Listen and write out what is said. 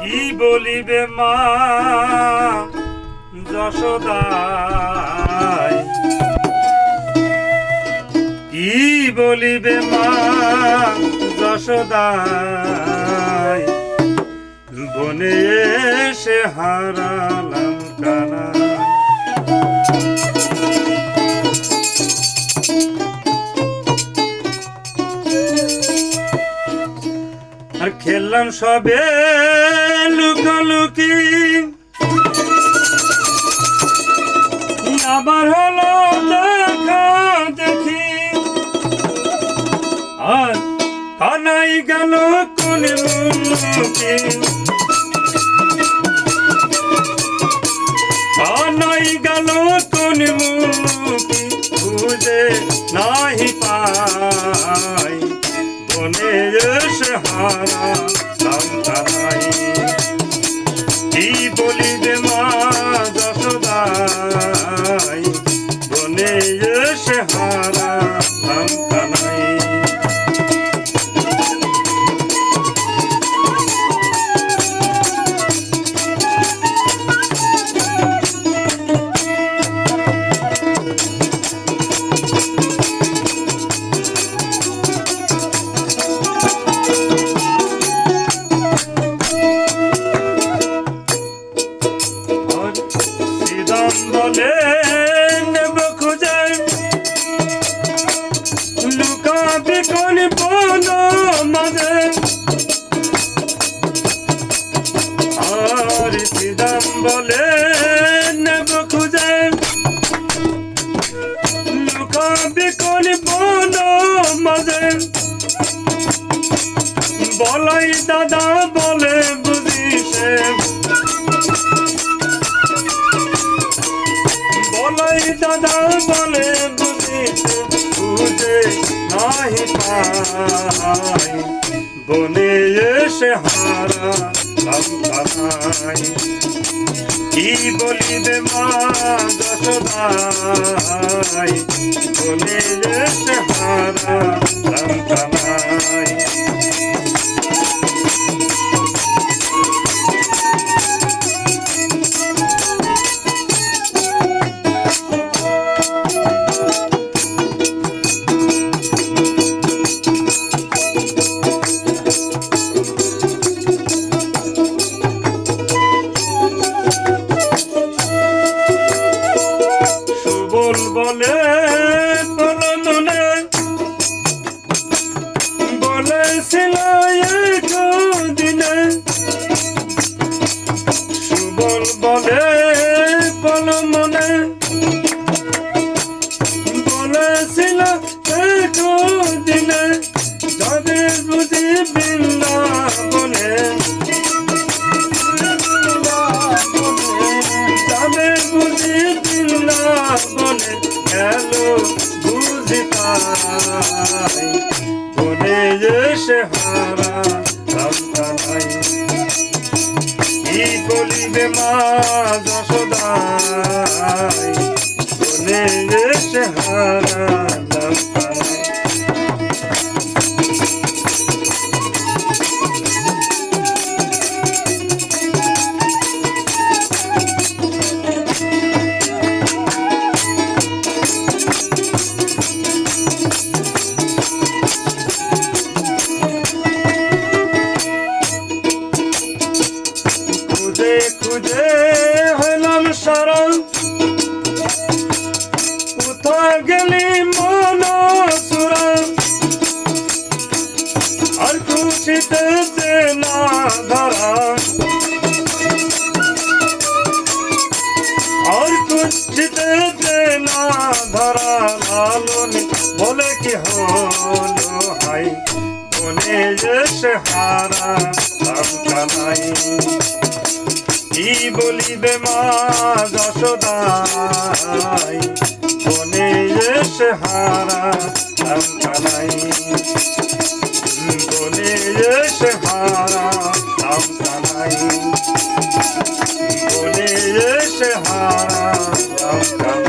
কি বলিবে মা? যশোদায় কি বলিবে মা? যশোদায় বনে এসে হারালাম কানা। আর খেললাম সবে লুকালুকি আবার হলো দেখা দেখি। আর কানাই গেল কোন মুখে কানাই গেল কোন খুঁজে নাহি পাই। বনে এসে লুকাবি কোন মাঝে আর শ্রীরাম বলে নেব খুঁজে। লুকাবি কোন বন মাঝে। বলাই দাদা বলে বুঝিসে বলাই দাদা বলে নাহি পাই বনে এসে হারা লঙ্কাই কি বলিবে মা যশোদাই বনে এসে হারা লঙ্কাই বলেছিল দিনে সুবল বলে পরমনে বলেছিল দিনে যাবে বুঝি বৃন্দাবনে যাবে বুঝি বৃন্দাবনে। গেল বুঝি পাই বনে এসে হারা রাস্তা নাই কি বলিবে মা যশোদাই? বনে এসে হারা রাস্তা খুশিতে দে না ধরা। আর খুশিতে দে না ধরা, লালন বলে কি হলো হাই? বনে এসে হারা নাই। কি বলিবে মা যশোদাই বনে এসে হারা নাই। বলে এসে হারা নাম কানাই বলে এসে হারা নাম কানাই